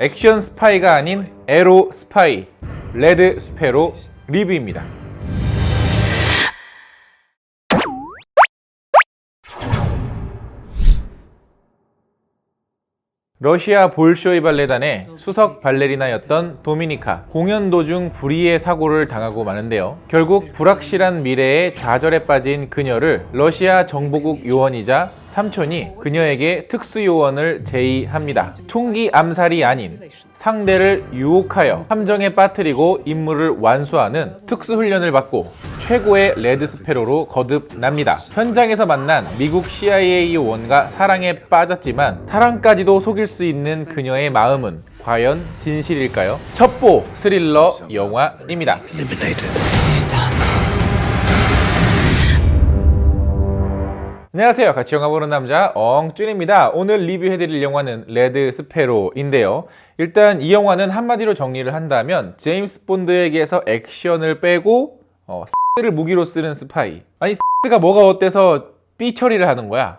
액션 스파이가 아닌 에로 스파이 레드 스페로 리뷰입니다. 러시아 볼쇼이 발레단의 수석 발레리나였던 도미니카 공연 도중 불의의 사고를 당하고 마는데요. 결국 불확실한 미래에 좌절에 빠진 그녀를 러시아 정보국 요원이자 삼촌이 그녀에게 특수 요원을 제의합니다. 총기 암살이 아닌 상대를 유혹하여 함정에 빠뜨리고 임무를 완수하는 특수 훈련을 받고 최고의 레드 스페로로 거듭납니다. 현장에서 만난 미국 CIA 요원과 사랑에 빠졌지만 사랑까지도 속일 수 있는 그녀의 마음은 과연 진실일까요? 첩보 스릴러 영화입니다. 안녕하세요. 같이 영화 보는 남자 엉준입니다. 오늘 리뷰해드릴 영화는 레드 스페로인데요. 일단 이 영화는 한마디로 정리를 한다면 제임스 본드에게서 액션을 빼고 어, 를 무기로 쓰는 스파이. 아니 가 뭐가 어때서 삐 처리를 하는 거야?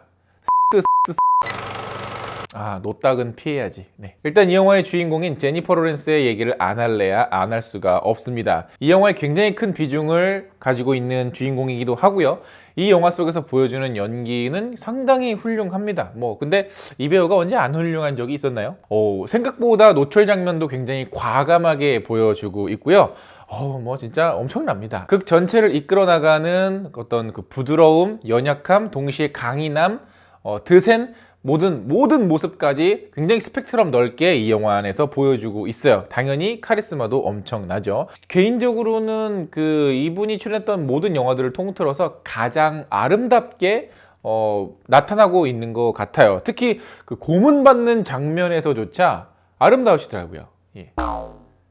아, 노딱은 피해야지. 네. 일단 이 영화의 주인공인 제니퍼 로렌스의 얘기를 안 할래야 안 할 수가 없습니다. 이 영화에 굉장히 큰 비중을 가지고 있는 주인공이기도 하고요. 이 영화 속에서 보여주는 연기는 상당히 훌륭합니다. 뭐 근데 이 배우가 언제 안 훌륭한 적이 있었나요? 오, 생각보다 노출 장면도 굉장히 과감하게 보여주고 있고요. 어, 뭐 진짜 엄청납니다. 극 전체를 이끌어 나가는 어떤 그 부드러움, 연약함, 동시에 강인함, 어, 드센 모든 모든 모습까지 굉장히 스펙트럼 넓게 이 영화 안에서 보여주고 있어요. 당연히 카리스마도 엄청나죠. 개인적으로는 그 이분이 출연했던 모든 영화들을 통틀어서 가장 아름답게 어, 나타나고 있는 것 같아요. 특히 그 고문 받는 장면에서조차 아름다우시더라고요. 예.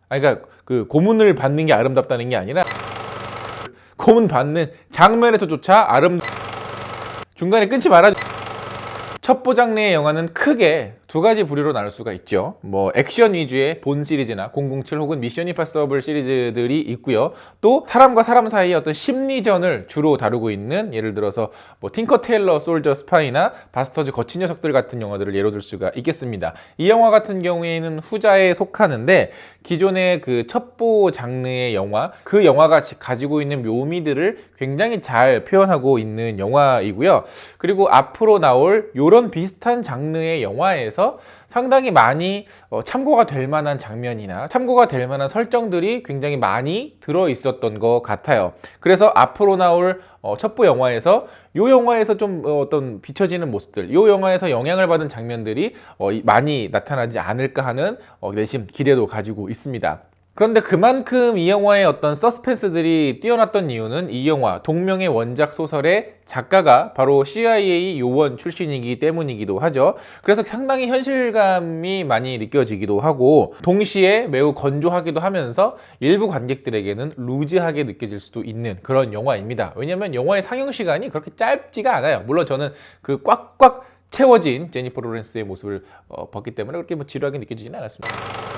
아니, 그러니까 그 고문을 받는 게 아름답다는 게 아니라 고문 받는 장면에서조차 아름 중간에 끊지 말아. 첩보 장르의 영화는 크게 두 가지 부류로 나눌 수가 있죠. 뭐 액션 위주의 본 시리즈나 007 혹은 미션 임파서블 시리즈들이 있고요. 또 사람과 사람 사이의 어떤 심리전을 주로 다루고 있는 예를 들어서 뭐 팅커 테일러 솔저 스파이나 바스터즈 거친 녀석들 같은 영화들을 예로 들 수가 있겠습니다. 이 영화 같은 경우에는 후자에 속하는데 기존의 그 첩보 장르의 영화 그 영화가 가지고 있는 묘미들을 굉장히 잘 표현하고 있는 영화이고요. 그리고 앞으로 나올 이런 비슷한 장르의 영화에서 상당히 많이 어, 참고가 될 만한 장면이나 참고가 될 만한 설정들이 굉장히 많이 들어 있었던 것 같아요. 그래서 앞으로 나올 어, 첩보 영화에서 이 영화에서 좀 어, 어떤 비춰지는 모습들, 이 영화에서 영향을 받은 장면들이 많이 나타나지 않을까 하는 어, 내심 기대도 가지고 있습니다. 그런데 그만큼 이 영화의 어떤 서스펜스들이 뛰어났던 이유는 이 영화 동명의 원작 소설의 작가가 바로 CIA 요원 출신이기 때문이기도 하죠. 그래서 상당히 현실감이 많이 느껴지기도 하고 동시에 매우 건조하기도 하면서 일부 관객들에게는 루즈하게 느껴질 수도 있는 그런 영화입니다. 왜냐하면 영화의 상영 시간이 그렇게 짧지가 않아요. 물론 저는 그 꽉꽉 채워진 제니퍼 로렌스의 모습을 어, 봤기 때문에 그렇게 뭐 지루하게 느껴지지는 않았습니다.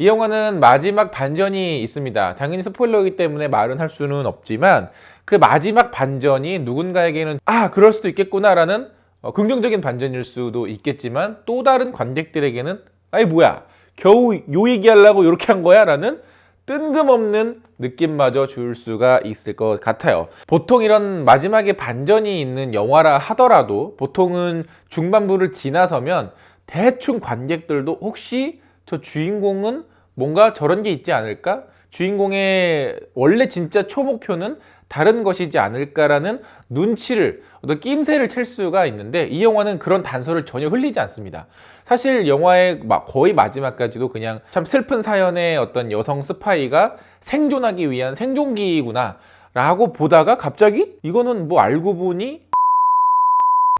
이 영화는 마지막 반전이 있습니다. 당연히 스포일러이기 때문에 말은 할 수는 없지만 그 마지막 반전이 누군가에게는 아 그럴 수도 있겠구나라는 어, 긍정적인 반전일 수도 있겠지만 또 다른 관객들에게는 아이 뭐야 겨우 요 얘기하려고 이렇게 한 거야라는 뜬금없는 느낌마저 줄 수가 있을 것 같아요. 보통 이런 마지막에 반전이 있는 영화라 하더라도 보통은 중반부를 지나서면 대충 관객들도 혹시 저 주인공은 뭔가 저런 게 있지 않을까? 주인공의 원래 진짜 초목표는 다른 것이지 않을까라는 눈치를 어떤 낌새를 챌 수가 있는데 이 영화는 그런 단서를 전혀 흘리지 않습니다. 사실 영화의 막 거의 마지막까지도 그냥 참 슬픈 사연의 어떤 여성 스파이가 생존하기 위한 생존기구나 라고 보다가 갑자기 이거는 뭐 알고 보니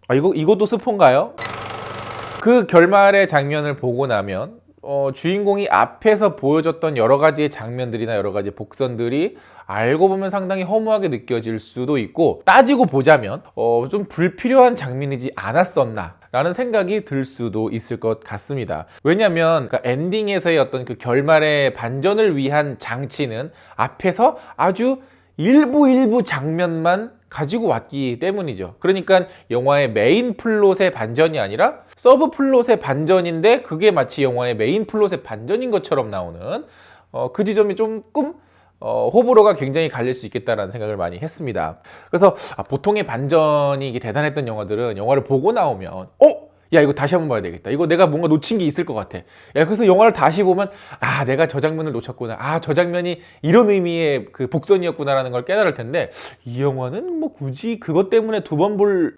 아 이거 이것도 스폰가요? 그 결말의 장면을 보고 나면 어, 주인공이 앞에서 보여줬던 여러 가지의 장면들이나 여러 가지 복선들이 알고 보면 상당히 허무하게 느껴질 수도 있고 따지고 보자면 어, 좀 불필요한 장면이지 않았었나 라는 생각이 들 수도 있을 것 같습니다. 왜냐하면 그 엔딩에서의 어떤 그 결말의 반전을 위한 장치는 앞에서 아주 일부 일부 장면만 가지고 왔기 때문이죠. 그러니까 영화의 메인 플롯의 반전이 아니라 서브 플롯의 반전인데 그게 마치 영화의 메인 플롯의 반전인 것처럼 나오는 어, 그 지점이 조금 어, 호불호가 굉장히 갈릴 수 있겠다라는 생각을 많이 했습니다. 그래서 아, 보통의 반전이 대단했던 영화들은 영화를 보고 나오면 어? 야 이거 다시 한번 봐야 되겠다. 이거 내가 뭔가 놓친 게 있을 것 같아. 야 그래서 영화를 다시 보면 아 내가 저 장면을 놓쳤구나. 아 저 장면이 이런 의미의 그 복선이었구나라는 걸 깨달을 텐데 이 영화는 뭐 굳이 그것 때문에 두 번 볼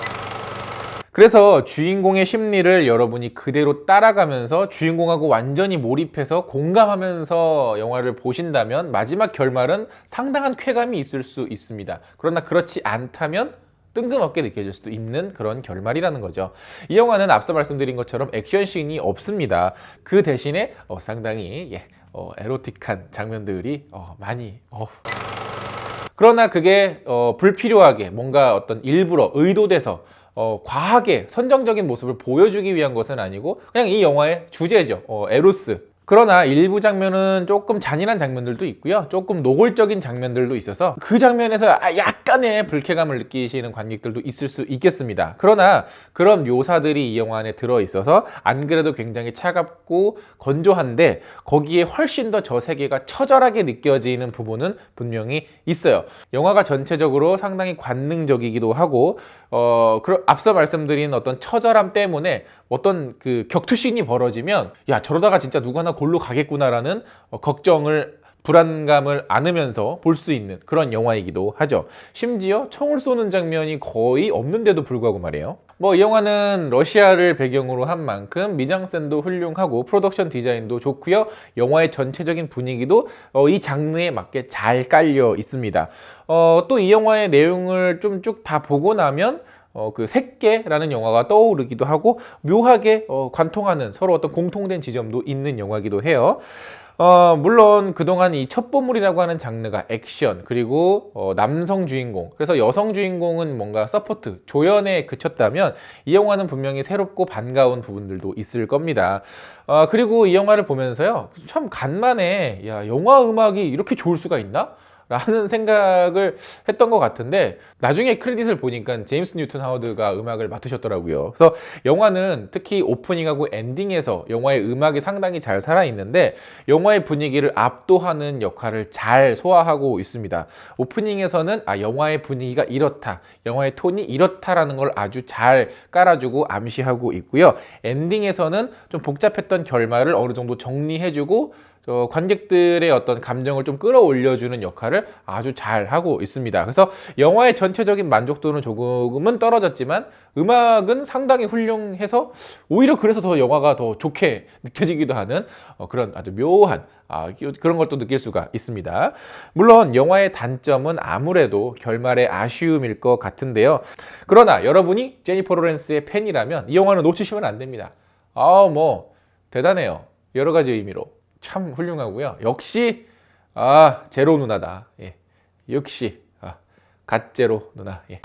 그래서 주인공의 심리를 여러분이 그대로 따라가면서 주인공하고 완전히 몰입해서 공감하면서 영화를 보신다면 마지막 결말은 상당한 쾌감이 있을 수 있습니다. 그러나 그렇지 않다면 뜬금없게 느껴질 수도 있는 그런 결말이라는 거죠. 이 영화는 앞서 말씀드린 것처럼 액션 씬이 없습니다. 그 대신에 어, 상당히 예, 어, 에로틱한 장면들이 어, 많이 어, 그러나 그게 어, 불필요하게 뭔가 어떤 일부러 의도돼서 어, 과하게 선정적인 모습을 보여주기 위한 것은 아니고 그냥 이 영화의 주제죠. 어, 에로스. 그러나 일부 장면은 조금 잔인한 장면들도 있고요. 조금 노골적인 장면들도 있어서 그 장면에서 아, 약간의 불쾌감을 느끼시는 관객들도 있을 수 있겠습니다. 그러나 그런 묘사들이 이 영화 안에 들어 있어서 안 그래도 굉장히 차갑고 건조한데 거기에 훨씬 더 저 세계가 처절하게 느껴지는 부분은 분명히 있어요. 영화가 전체적으로 상당히 관능적이기도 하고 어, 앞서 말씀드린 어떤 처절함 때문에 어떤 그 격투씬이 벌어지면 야 저러다가 진짜 누구 하나 골로 가겠구나라는 어, 걱정을 불안감을 안으면서 볼 수 있는 그런 영화이기도 하죠. 심지어 총을 쏘는 장면이 거의 없는데도 불구하고 말이에요. 뭐 이 영화는 러시아를 배경으로 한 만큼 미장센도 훌륭하고 프로덕션 디자인도 좋고요. 영화의 전체적인 분위기도 어, 이 장르에 맞게 잘 깔려 있습니다. 어, 또 이 영화의 내용을 좀 쭉 다 보고 나면 어, 그 새끼라는 영화가 떠오르기도 하고 묘하게 어, 관통하는 서로 어떤 공통된 지점도 있는 영화기도 해요. 어, 물론 그동안 이 첩보물이라고 하는 장르가 액션 그리고 어, 남성 주인공 그래서 여성 주인공은 뭔가 서포트 조연에 그쳤다면 이 영화는 분명히 새롭고 반가운 부분들도 있을 겁니다. 어, 그리고 이 영화를 보면서요 참 간만에 야 영화 음악이 이렇게 좋을 수가 있나? 라는 생각을 했던 것 같은데 나중에 크레딧을 보니까 제임스 뉴턴 하워드가 음악을 맡으셨더라고요. 그래서 영화는 특히 오프닝하고 엔딩에서 영화의 음악이 상당히 잘 살아있는데 영화의 분위기를 압도하는 역할을 잘 소화하고 있습니다. 오프닝에서는 아 영화의 분위기가 이렇다, 영화의 톤이 이렇다라는 걸 아주 잘 깔아주고 암시하고 있고요. 엔딩에서는 좀 복잡했던 결말을 어느 정도 정리해주고 저 관객들의 어떤 감정을 좀 끌어올려주는 역할을 아주 잘 하고 있습니다. 그래서 영화의 전체적인 만족도는 조금은 떨어졌지만 음악은 상당히 훌륭해서 오히려 그래서 더 영화가 더 좋게 느껴지기도 하는 어, 그런 아주 묘한 아, 그런 것도 느낄 수가 있습니다. 물론 영화의 단점은 아무래도 결말의 아쉬움일 것 같은데요. 그러나 여러분이 제니퍼 로렌스의 팬이라면 이 영화는 놓치시면 안 됩니다. 아, 뭐 대단해요. 여러 가지 의미로. 참 훌륭하고요. 역시 아 제로 누나다. 예. 역시 아, 갓제로 누나. 예.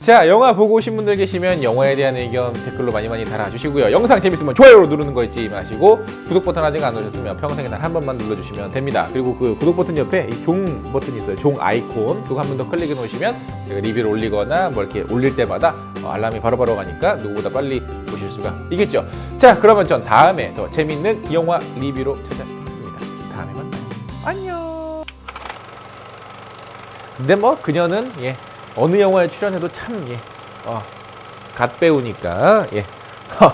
자 영화 보고 오신 분들 계시면 영화에 대한 의견 댓글로 많이 많이 달아주시고요. 영상 재밌으면 좋아요로 누르는 거 잊지 마시고 구독 버튼 아직 안 누르셨으면 평생에 단 한 번만 눌러주시면 됩니다. 그리고 그 구독 버튼 옆에 이 종 버튼이 있어요. 종 아이콘 그거 한 번 더 클릭해 놓으시면 제가 리뷰를 올리거나 뭐 이렇게 올릴 때마다 어, 알람이 바로바로 가니까 누구보다 빨리 보실 수가 있겠죠. 자 그러면 전 다음에 더 재밌는 영화 리뷰로 찾아뵙겠습니다. 다음에 만나요. 안녕. 근데 뭐 그녀는 예 어느 영화에 출연해도 참 예, 어, 갓 배우니까 예, 허,